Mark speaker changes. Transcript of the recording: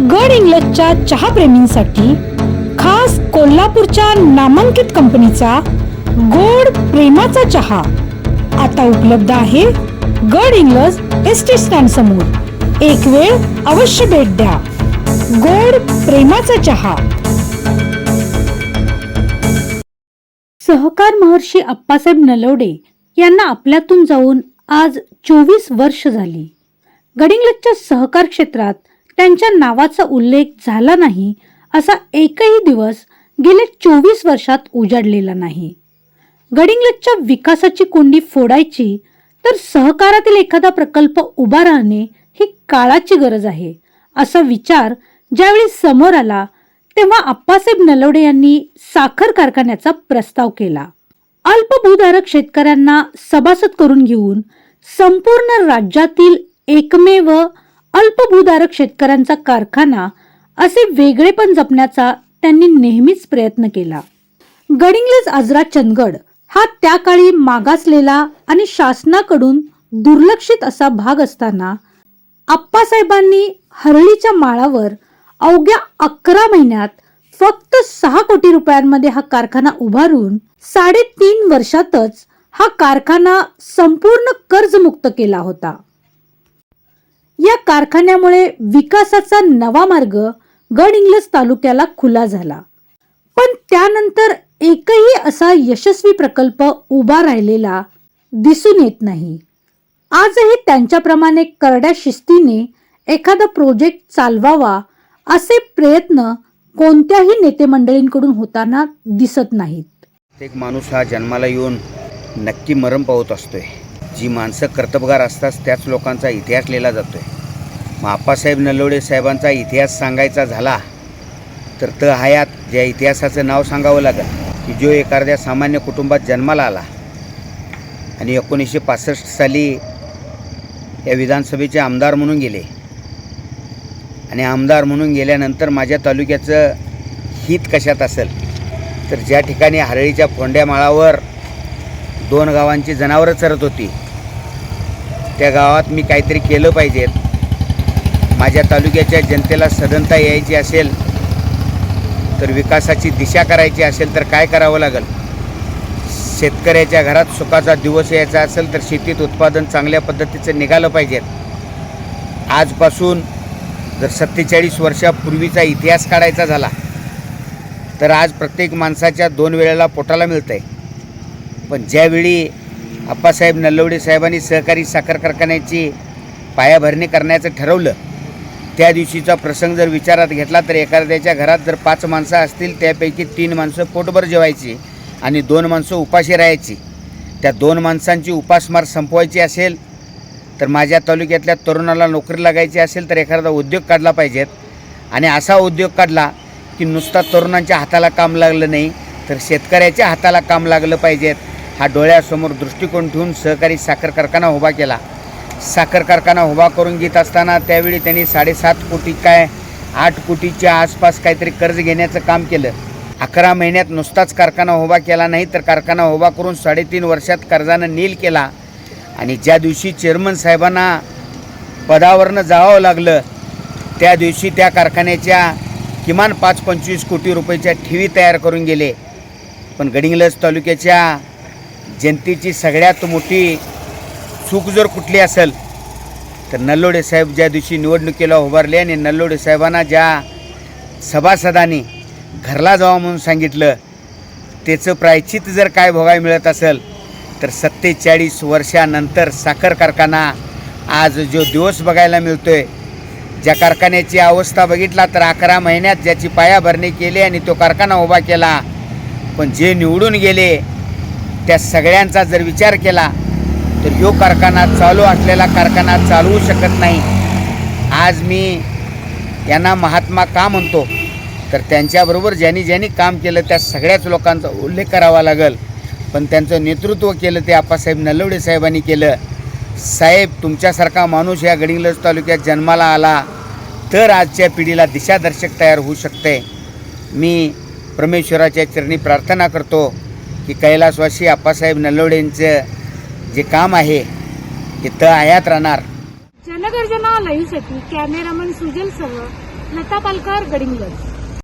Speaker 1: गड इंग्लजच्या चहाप्रेमींसाठी खास कोल्हापूरच्या नामांकित कंपनीचा गोड प्रेमाचा चहा आता उपलब्ध आहे गड इंग्लज एस टी स्टँड समोर. एक वेळ अवश्य भेट द्या. गोड प्रेमाचा चहा. सहकार महर्षी अप्पासाहेब नलवडे यांना आपल्यातून जाऊन आज चोवीस वर्ष झाली. गडिंग्लजच्या सहकार क्षेत्रात त्यांच्या नावाचा उल्लेख झाला नाही असा एकही दिवस गेल्या चोवीस वर्षात उजाडलेला नाही. गडिंग्लजच्या विकासाची कोंडी फोडायची तर सहकारातील एखादा प्रकल्प उभा राहणे ही काळाची गरज आहे असा विचार ज्यावेळी समोर आला तेव्हा आप्पासाहेब नलवडे यांनी साखर कारखान्याचा प्रस्ताव केला. अल्पभूधारक शेतकऱ्यांना सभासद करून घेऊन संपूर्ण राज्यातील एकमेव अल्पभूधारक शेतकऱ्यांचा कारखाना असे वेगळेपण जपण्याचा त्यांनी नेहमीच प्रयत्न केला. गडिंग्लज आजरा चंदगड हा त्या काळी मागासलेला आणि शासनाकडून दुर्लक्षित असा भाग असताना आप्पासाहेबांनी हरळीच्या माळावर अवघ्या अकरा महिन्यात फक्त सहा कोटी रुपयांमध्ये हा कारखाना उभारून साडेतीन वर्षातच हा कारखाना संपूर्ण कर्जमुक्त केला होता. या कारखान्यामुळे विकासाचा नवा मार्ग गड इंग्लज तालुक्याला खुला झाला. पण त्यानंतर एकही असा यशस्वी प्रकल्प उभा राहिलेला दिसून येत नाही. आजही त्यांच्याप्रमाणे करड्या शिस्तीने एखादा प्रोजेक्ट चालवावा असे प्रयत्न कोणत्याही नेते मंडळींकडून होताना दिसत नाहीत.
Speaker 2: एक माणूस हा जन्माला येऊन नक्की मरण पावत असतोय. जी माणसं कर्तबगार असतात त्याच लोकांचा इतिहास लिहिला जातोय. मग आप्पासाहेब नलवडे साहेबांचा इतिहास सांगायचा झाला तर त हयात ज्या इतिहासाचं नाव सांगावं लागेल की जो एखाद्या सामान्य कुटुंबात जन्माला आला. आणि एकोणीसशे पासष्ट साली या विधानसभेचे आमदार म्हणून गेले. आणि आमदार म्हणून गेल्यानंतर माझ्या तालुक्याचं हित कशात असेल तर ज्या ठिकाणी हरळीच्या फोंड्या माळावर दोन गावांची जनावरं चरत होती त्या गावात मी काहीतरी केलं पाहिजेत माझ्या तालुक्याच्या जनतेला सदनता यायची असेल तर विकासाची दिशा करायची असेल तर काय करावं लागेल? शेतकऱ्याच्या घरात सुखाचा दिवस यायचा असेल तर शेतीत उत्पादन चांगल्या पद्धतीचं निघालं पाहिजेत आजपासून जर सत्तेचाळीस वर्षापूर्वीचा इतिहास काढायचा झाला तर आज प्रत्येक माणसाच्या दोन वेळेला पोटाला मिळतं आहे पण ज्यावेळी आप्पासाहेब नल्लवडे साहेबांनी सहकारी साखर कारखान्याची पायाभरणी करण्याचं ठरवलं. त्या दिवशीचा प्रसंग जर विचारात घेतला तर एखाद्याच्या घरात जर पाच माणसं असतील त्यापैकी तीन माणसं पोटभर जेवायची आणि दोन माणसं उपाशी राहायची. त्या दोन माणसांची उपासमार संपवायची असेल तर माझ्या तालुक्यातल्या तरुणाला नोकरी लागायची असेल तर एखादा उद्योग काढला पाहिजेत. आणि असा उद्योग काढला की नुसता तरुणांच्या हाताला काम लागलं नाही तर शेतकऱ्याच्या हाताला काम लागलं पाहिजेत. हा डोळ्यासमोर दृष्टिकोन ठेवून सहकारी साखर कारखाना उभा केला. साखर कारखाना उभा करून घेत असताना त्यावेळी त्यांनी साडेसात कोटी काय आठ कोटीच्या आसपास काहीतरी कर्ज घेण्याचं काम केलं. अकरा महिन्यात नुसताच कारखाना उभा केला नाही तर कारखाना उभा करून साडेतीन वर्षात कर्जानं नील केला आणि ज्या दिवशी चेअरमन साहेबांना पदावरनं जावं लागलं त्या दिवशी त्या कारखान्याच्या किमान पाच पंचवीस कोटी रुपयाच्या ठेवी तयार करून गेले. पण गडिंगलज तालुक्याच्या जनतेची सगळ्यात मोठी चूक जर कुठली असेल तर नल्लोडे साहेब ज्या दिवशी निवडणुकीला उभारले आणि नल्लोडे साहेबांना ज्या सभासदांनी घरला जावा म्हणून सांगितलं त्याचं प्रायचित जर काय भोगाय मिळत असेल तर सत्तेचाळीस वर्षानंतर साखर कारखाना आज जो दिवस बघायला मिळतो आहे ज्या कारखान्याची अवस्था बघितला तर अकरा महिन्यात ज्याची पायाभरणी केली आणि तो कारखाना उभा केला पण जे निवडून गेले त्या सगळ्यांचा जर विचार केला तर यो कारखाना चालू असलेला कारखाना चालवू शकत नाही. आज मी यांना महात्मा का म्हणतो? तर त्यांच्याबरोबर ज्यांनी ज्यांनी काम केलं त्या सगळ्याच लोकांचा उल्लेख करावा लागेल. पण त्यांचं नेतृत्व केलं ते आप्पासाहेब नलवडे साहेबांनी केलं. साहेब तुमच्यासारखा माणूस या गडिंग्लज तालुक्यात जन्माला आला तर आजच्या पिढीला दिशादर्शक तयार होऊ शकते. मी परमेश्वराच्या चरणी प्रार्थना करतो. की कैलासवासी आप्पासाहेब नलवडेंचं जे काम आहे ते त आयात राहणार.
Speaker 1: जनगर्जना लाईव्हसाठी कॅमेरामन सुजल सह लता पालकर गडिंगज